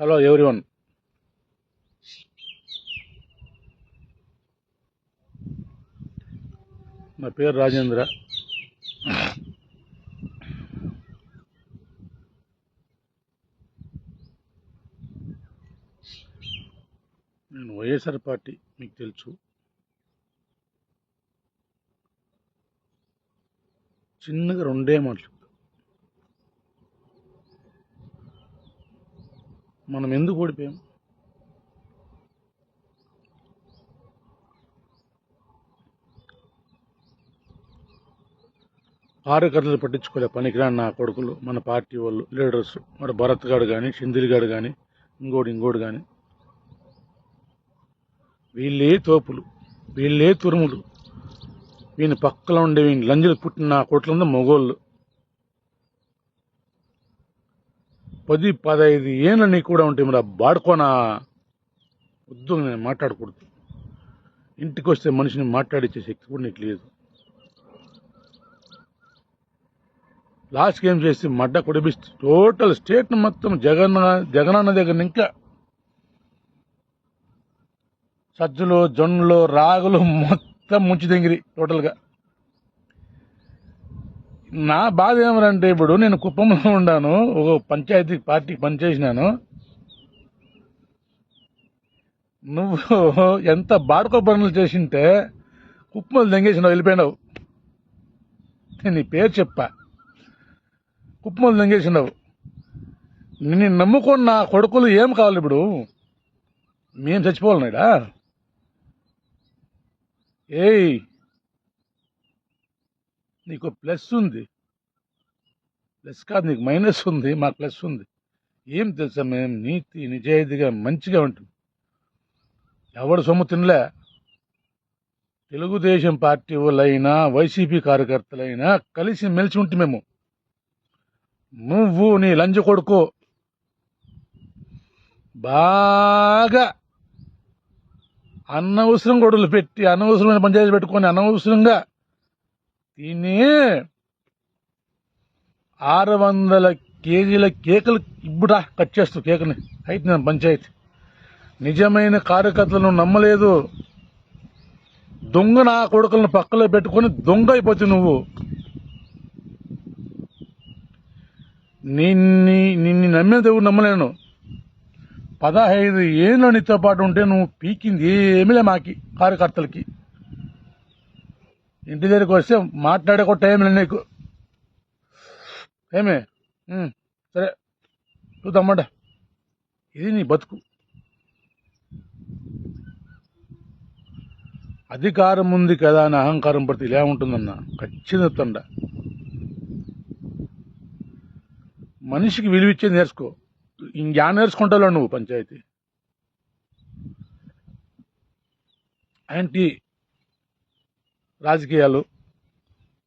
Hello everyone నా పేరు రాజేంద్ర. నేను వైఎస్ఆర్ పార్టీ మీకు తెలుసు. చిన్నగా రెండే మాటలు. మనం ఎందుకు ఓడిపోయాం? కార్యకర్తలు పట్టించుకోలే పనికిరాని నా కొడుకులు మన పార్టీ వాళ్ళు లీడర్స్ మన భరత్ గారు కానీ షిందిల్ గారు కానీ ఇంకోటి ఇంకోటి కానీ వీళ్ళే తోపులు వీళ్ళే తురుములు. వీని పక్కలో ఉండే వీని లంజలు పుట్టిన నా కొట్లంతా మొగోళ్ళు. పది పదహైదు ఏళ్ళని నీకు కూడా ఉంటే మరి బాడుకోనా? వద్దు నేను మాట్లాడకూడదు. ఇంటికి వస్తే మనిషిని మాట్లాడించే శక్తి కూడా నీకు లేదు. లాస్ట్కి ఏం చేసి మడ్డ కొడిపిస్తే టోటల్ స్టేట్ మొత్తం జగన్ జగనన్న దగ్గర ఇంకా సజ్జలు జొన్నలు రాగులు మొత్తం ముంచి దింగిరి టోటల్గా. నా బాధ ఏమరంటే ఇప్పుడు నేను కుప్పంలో ఉన్నాను ఒక పంచాయతీ పార్టీకి పనిచేసినాను నువ్వు ఎంత బాడుకో పనులు చేసింటే కుప్పలు దెంగేసినావు వెళ్ళిపోయినావు. నేను నీ పేరు చెప్పా. కుప్పలు దెంగేసినావు నిన్ను నమ్ముకున్న కొడుకులు ఏం కావాలి ఇప్పుడు? మేము చచ్చిపోవాలన్నాడా ఏయ్ నీకు ప్లస్ ఉంది. ప్లస్ కాదు నీకు మైనస్ ఉంది మాకు ప్లస్ ఉంది. ఏం తెలుసా మేము నీతి నిజాయితీగా మంచిగా ఉంటుంది ఎవడు సొమ్ము తినలే. తెలుగుదేశం పార్టీ వాళ్ళైనా వైసీపీ కార్యకర్తలైనా కలిసి మెలిసి ఉంటే మేము. నువ్వు నీ లంచ కొడుకు. బాగా అనవసరం గొడవలు పెట్టి అనవసరమైన పంచాయతీ పెట్టుకొని అనవసరంగా తిని ఆరు వందల కేజీల కేకులు ఇబ్బుడా కట్ చేస్తూ కేకుని అయితే పంచాయతీ. నిజమైన కార్యకర్తలను నమ్మలేదు. దొంగ నా కొడుకులను పక్కలో పెట్టుకొని దొంగ అయిపోతు నువ్వు. నిన్ని నిన్ను నమ్మేది ఎవరు నమ్మలేను. పదహైదు ఏళ్ళు నీతో పాటు ఉంటే నువ్వు పీకింది ఏమిలే మాకి కార్యకర్తలకి. ఇంటి దగ్గరికి వస్తే మాట్లాడే కూడా టైం లేదు నీకు. ఏమే? సరే. చూద్దామంట. ఇది నీ బతుకు. అధికారం ఉంది కదా అని అహంకారం పడితే ఇలా ఉంటుందన్న. ఖచ్చితంగా మనిషికి విలువిచ్చేది నేర్చుకో. ఇంకా నేర్చుకుంటావు నువ్వు పంచాయతీ. యాంటీ రాజకీయాలు.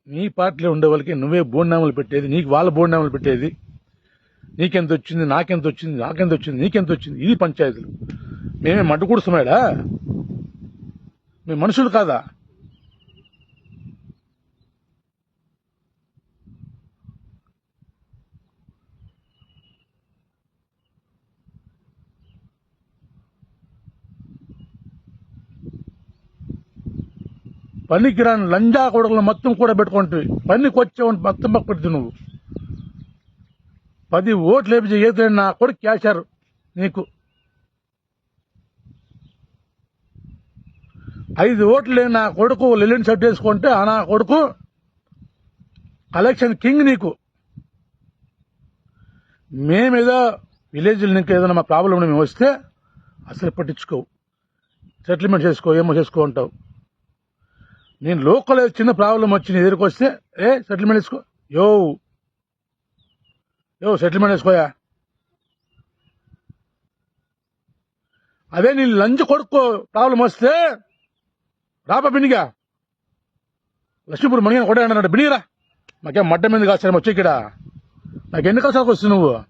నీ పార్టీలో ఉండే వాళ్ళకి నువ్వే బోర్నామాలు పెట్టేది నీకు వాళ్ళ బోర్నామాలు పెట్టేది. నీకెంత వచ్చింది నాకెంత వచ్చింది నాకెంత వచ్చింది నీకెంత వచ్చింది. ఇది పంచాయతీలు. మేమే మడ్డు కూడుస్తున్నాడా మేము మనుషులు కాదా? పనికిరాని లంజా కొడుకులు మొత్తం కూడా పెట్టుకుంటుంది పనికి మొత్తం పక్కడుతు నువ్వు. పది ఓట్లు వేపించి ఏదైనా నా కొడుకు క్యాషర్ నీకు. ఐదు ఓట్లు లేని నా కొడుకు లెలిన్ సెట్ వేసుకుంటే ఆ నా కొడుకు కలెక్షన్ కింగ్ నీకు. మేమేదో విలేజ్లో నీకు ఏదైనా మా ప్రాబ్లం మేము వస్తే అసలు పట్టించుకోవు. సెటిల్మెంట్ చేసుకో ఏమో చేసుకో అంటావు. నేను లోకల్ చిన్న ప్రాబ్లం వచ్చింది నీ ఏ సెటిల్మెంట్ వేసుకో. యో. యో సెటిల్మెంట్ వేసుకోయా? అదే నీ లంచ్ కొడుకు ప్రాబ్లం వస్తే రాపా బిండిగా లక్ష్మీపూర్ మణిగా కొట్టాడు అన్నాడు నాకేం మడ్డ మీద కాస్తాను వచ్చి ఇక్కడ? నాకు ఎన్ని కసాలకు వస్తుంది నువ్వు?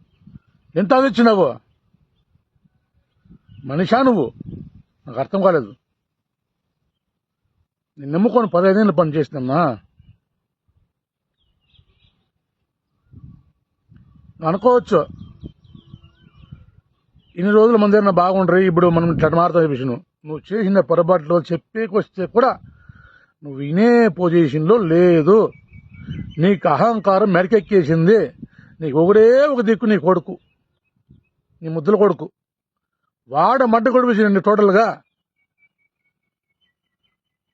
ఎంత తెచ్చినావు? మనిషా నువ్వు? నాకు అర్థం కాలేదు. నేను నమ్ముకొని పదహైదేళ్ళు పని చేసినమ్మా. అనుకోవచ్చు. ఇన్ని రోజులు మన దగ్గర బాగుండ్రి ఇప్పుడు మనం ఇట్లా మారుతాం విషయం నువ్వు చేసిన పొరపాట్లు చెప్పేకొస్తే కూడా నువ్వు వినే పొజిషన్లో లేదు. నీకు అహంకారం మెడకెక్కేసింది నీకు ఒకడే ఒక దిక్కు నీ కొడుకు. నీ ముద్దుల కొడుకు. వాడ మడ్డ కొడిపించింది టోటల్గా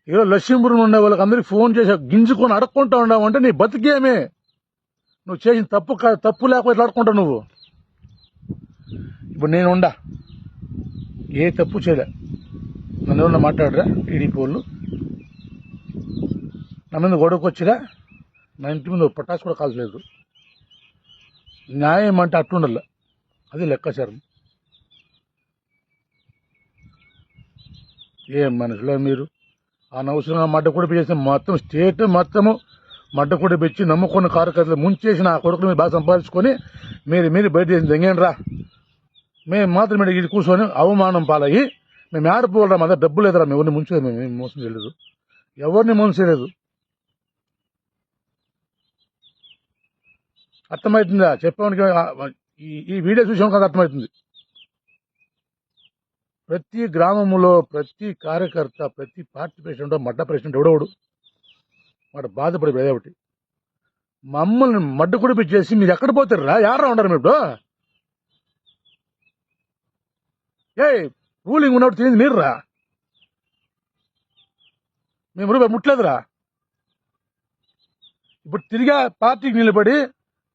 ఏదో లక్ష్మీపురం ఉండే వాళ్ళకి అందరికి ఫోన్ చేసి గింజుకొని అడుక్కుంటా ఉన్నావు అంటే నీ బతికేమే. నువ్వు చేసిన తప్పు కా- తప్పు లేకపోతే అడుక్కుంటా అడుక్కుంటావు నువ్వు? ఇప్పుడు నేను ఉండా. ఏ తప్పు చేయలే. నన్ను ఎవరన్నా మాట్లాడరా? టీడీపీ వాళ్ళు? నా మీద గొడవకు వచ్చిరా? నా ఇంటి మీద పటాసు కూడా కాల్చలేదు. న్యాయం అంటే అట్లుండాల. అది లెక్కాచారం. ఏం మనసులో మీరు? అనవసరంగా మడ్డ కూడా చేసిన మొత్తం స్టేట్ మొత్తము మడ్డ కూడా పెంచి నమ్ముకున్న కార్యకర్తలు ముంచేసి నా కొడుకులు మీరు బాగా సంపాదించుకొని మీరు మీరు బయట చేసి దెంగండి రా. మేము మాత్రం మీరు ఇది కూర్చొని అవమానం పాలయ్యి మేము ఆడిపోవాలరా మా దగ్గర డబ్బు లేదురా మేము ఎవరిని ముంచేది మేము మోసం చేయలేదు. ఎవరిని మోసం చేయలేదు. అర్థమవుతుందా? చెప్పడానికి ఈ ఈ వీడియో చూసాం కదా అర్థమవుతుంది. ప్రతి గ్రామంలో ప్రతి కార్యకర్త ప్రతి పార్టీ ప్రెసిడెంట్ మడ్డ ప్రెసిడెంట్ ఎవడోడు? వాడు బాధపడి ఒకటి. మమ్మల్ని మడ్డ కుడిపి చేసి మీరు ఎక్కడ పోతారా యారా ఉండరు మీరు ఇప్పుడు? ఏ రూలింగ్ ఉన్నప్పుడు తెలియదు మీరు రా. మేము రూపాయి ముట్టలేదురా. ఇప్పుడు తిరిగా పార్టీకి నిలబడి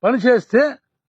పని చేస్తే